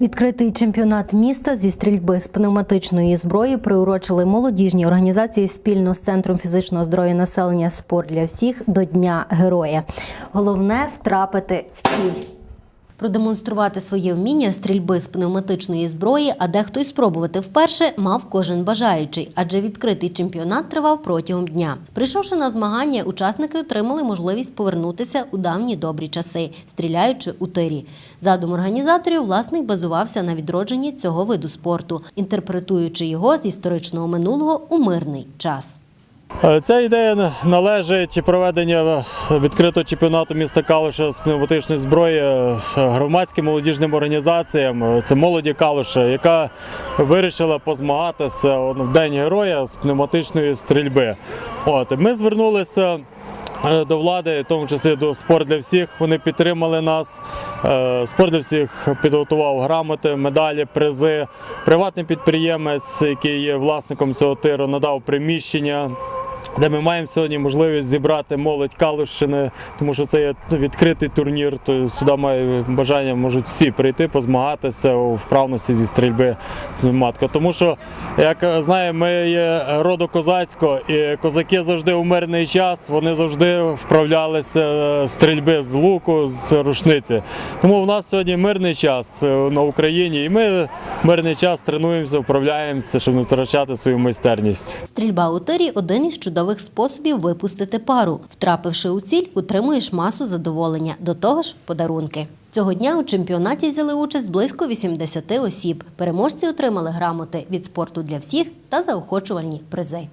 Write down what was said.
Відкритий чемпіонат міста зі стрільби з пневматичної зброї приурочили молодіжні організації спільно з центром фізичного здоров'я населення Спорт для всіх до Дня Героя. Головне втрапити в ціль. Продемонструвати своє вміння стрільби з пневматичної зброї, а дехто й спробувати вперше мав кожен бажаючий, адже відкритий чемпіонат тривав протягом дня. Прийшовши на змагання, учасники отримали можливість повернутися у давні добрі часи, стріляючи у тирі. Задум організаторів власник базувався на відродженні цього виду спорту, інтерпретуючи його з історичного минулого у мирний час. Е, Ця ідея належить проведення відкритого чемпіонату міста Калуша з пневматичної зброї е, громадським молодіжним організаціям. Е, Це молоді Калуша, яка вирішила позмагатися в День Героя з пневматичної стрільби. От ми звернулися. е, До влади, в тому числі до спорт для всіх, вони підтримали нас. Е, Спорт для всіх підготував грамоти, медалі, призи. Приватний підприємець, який є власником цього тиру, надав приміщення. Де ми маємо сьогодні можливість зібрати молодь Калущини, тому що це є ну, відкритий турнір, то сюди має бажання можуть всі прийти, позмагатися у вправності зі стрільби з пневматика. Тому що, як е, знаємо, ми є роду козацького, і козаки завжди у мирний час, вони завжди вправлялися стрільби з луку, з рушниці. Тому в нас сьогодні мирний час е, на Україні, і ми мирний час тренуємося, вправляємося, щоб не втрачати свою майстерність. Стрільба у тирі один із чудових способів випустити пару. Втрапивши у ціль, утримуєш масу задоволення, до того ж подарунки. Цього дня у чемпіонаті взяли участь близько 80 осіб. Переможці отримали грамоти від спорту для всіх та заохочувальні призи.